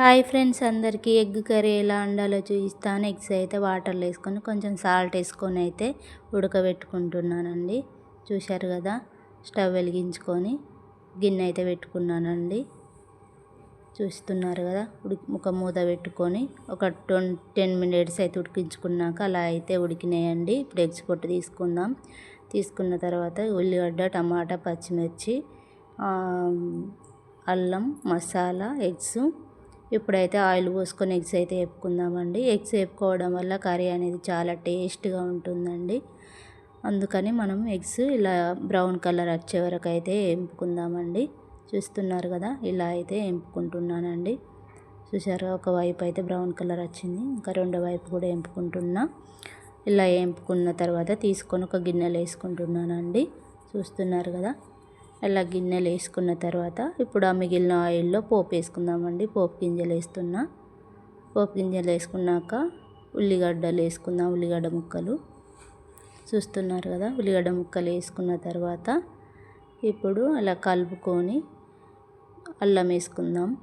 Hi friends అందరికీ egg curry ఎలా వండాలో చూపిస్తాను. ఎగ్స్ అయితే వాటర్లో వేసుకొని కొంచెం సాల్ట్ వేసుకొని అయితే ఉడకబెట్టుకుంటున్నానండి. చూశారు కదా స్టవ్ వెలిగించుకొని గిన్నె అయితే పెట్టుకున్నానండి. చూస్తున్నారు కదా ఉడికి ఒక మూత పెట్టుకొని ఒక ట్వం టెన్ మినిట్స్ అయితే ఉడికించుకున్నాక అలా అయితే ఉడికినాయండి. ఇప్పుడు ఎగ్స్ పొట్టు తీసుకుందాం. తీసుకున్న తర్వాత ఉల్లిగడ్డ టమాటా పచ్చిమిర్చి అల్లం మసాలా ఎగ్స్ ఇప్పుడైతే ఆయిల్ పోసుకొని ఎగ్స్ అయితే వేపుకుందామండి. ఎగ్స్ వేపుకోవడం వల్ల కర్రీ అనేది చాలా టేస్ట్గా ఉంటుందండి. అందుకని మనం ఎగ్స్ ఇలా బ్రౌన్ కలర్ వచ్చే వరకు అయితే వేపుకుందామండి. చూస్తున్నారు కదా ఇలా అయితే వేపుకుంటున్నానండి. చూసారు ఒకవైపు అయితే బ్రౌన్ కలర్ వచ్చింది ఇంకా రెండో వైపు కూడా వేపుకుంటున్నా. ఇలా వేపుకున్న తర్వాత తీసుకొని ఒక గిన్నెలో వేసుకుంటున్నానండి. చూస్తున్నారు కదా అలా గిన్నెలు వేసుకున్న తర్వాత ఇప్పుడు ఆ మిగిలిన ఆయిల్లో పోపు వేసుకుందామండి. పోపు గింజలు వేస్తున్నా. పోపు గింజలు వేసుకున్నాక ఉల్లిగడ్డలు వేసుకుందాం ఉల్లిగడ్డ ముక్కలు. చూస్తున్నారు కదా ఉల్లిగడ్డ ముక్కలు వేసుకున్న తర్వాత ఇప్పుడు అలా కలుపుకొని అల్లం వేసుకుందాం.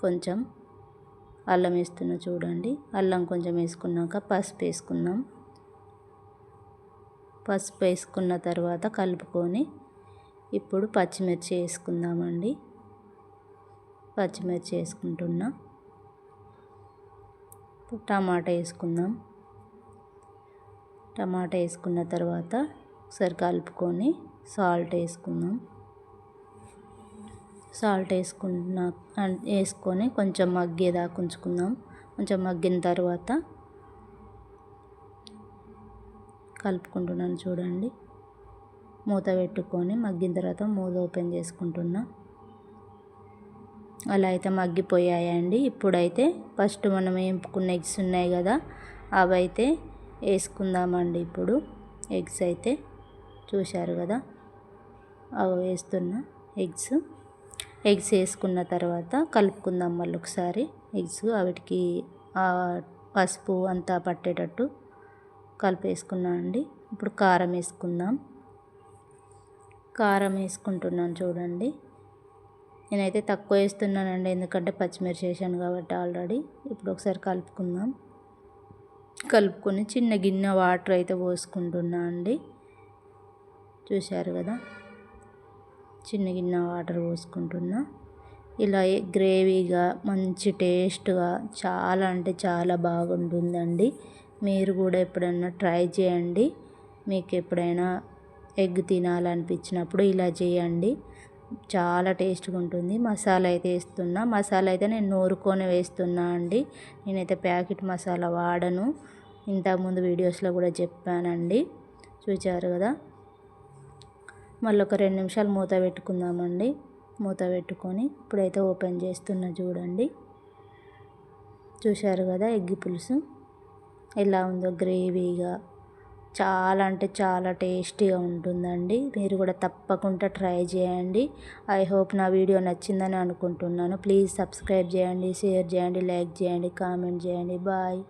కొంచెం అల్లం వేస్తున్న చూడండి. అల్లం కొంచెం వేసుకున్నాక పసుపు వేసుకుందాం. పసుపు వేసుకున్న తర్వాత కలుపుకొని ఇప్పుడు పచ్చిమిర్చి వేసుకుందామండి. పచ్చిమిర్చి వేసుకుంటున్నా. టమాటా వేసుకుందాం. టమాటా వేసుకున్న తర్వాత ఒకసారి కలుపుకొని సాల్ట్ వేసుకుందాం. సాల్ట్ వేసుకున్న వేసుకొని కొంచెం మగ్గేదాకా ఉంచుకుందాం. కొంచెం మగ్గిన తర్వాత కలుపుకుంటున్నాను చూడండి. మూత పెట్టుకొని మగ్గిన తర్వాత మూత ఓపెన్ చేసుకుంటున్నా. అలా అయితే మగ్గిపోయాయండి. ఇప్పుడైతే ఫస్ట్ మనం వేపుకున్న ఎగ్స్ ఉన్నాయి కదా అవి అయితే వేసుకుందామండి ఇప్పుడు. ఎగ్స్ అయితే చూశారు కదా అవి వేస్తున్నా ఎగ్స్. ఎగ్స్ వేసుకున్న తర్వాత కలుపుకుందాం మళ్ళీ ఒకసారి. ఎగ్స్ వాటికి పసుపు అంతా పట్టేటట్టు కలిపేసుకున్నా అండి. ఇప్పుడు కారం వేసుకుందాం. కారం వేసుకుంటున్నాను చూడండి. నేనైతే తక్కువ వేస్తున్నానండి ఎందుకంటే పచ్చిమిర్చి వేసాను కాబట్టి ఆల్రెడీ. ఇప్పుడు ఒకసారి కలుపుకుందాం. కలుపుకొని చిన్న గిన్నె వాటర్ అయితే పోసుకుంటున్నా అండి. చూశారు కదా? చిన్న గిన్నె వాటర్ పోసుకుంటున్నా. ఇలా గ్రేవీగా మంచి టేస్ట్గా చాలా అంటే చాలా బాగుంటుందండి. మీరు కూడా ఎప్పుడైనా ట్రై చేయండి. మీకు ఎప్పుడైనా ఎగ్ తినాలనిపించినప్పుడు ఇలా చేయండి. చాలా టేస్ట్గా ఉంటుంది. మసాలా అయితే వేస్తున్నా. మసాలా అయితే నేను నూరుకొని వేస్తున్నా అండి. నేనైతే ప్యాకెట్ మసాలా వాడను. ఇంతకుముందు వీడియోస్లో కూడా చెప్పానండి. చూచారు కదా? మళ్ళీ ఒక రెండు నిమిషాలు మూత పెట్టుకుందామండి. మూత పెట్టుకొని ఇప్పుడైతే ఓపెన్ చేస్తున్నా చూడండి. చూశారు కదా? ఎగ్గి పులుసు ఎలా ఉందో గ్రేవీగా. చాలా అంటే చాలా టేస్టీగా ఉంటుందండి. మీరు కూడా తప్పకుండా ట్రై చేయండి. ఐ హోప్ నా వీడియో నచ్చిందని అనుకుంటున్నాను. ప్లీజ్ సబ్స్క్రైబ్ చేయండి షేర్ చేయండి లైక్ చేయండి కామెంట్ చేయండి. బాయ్.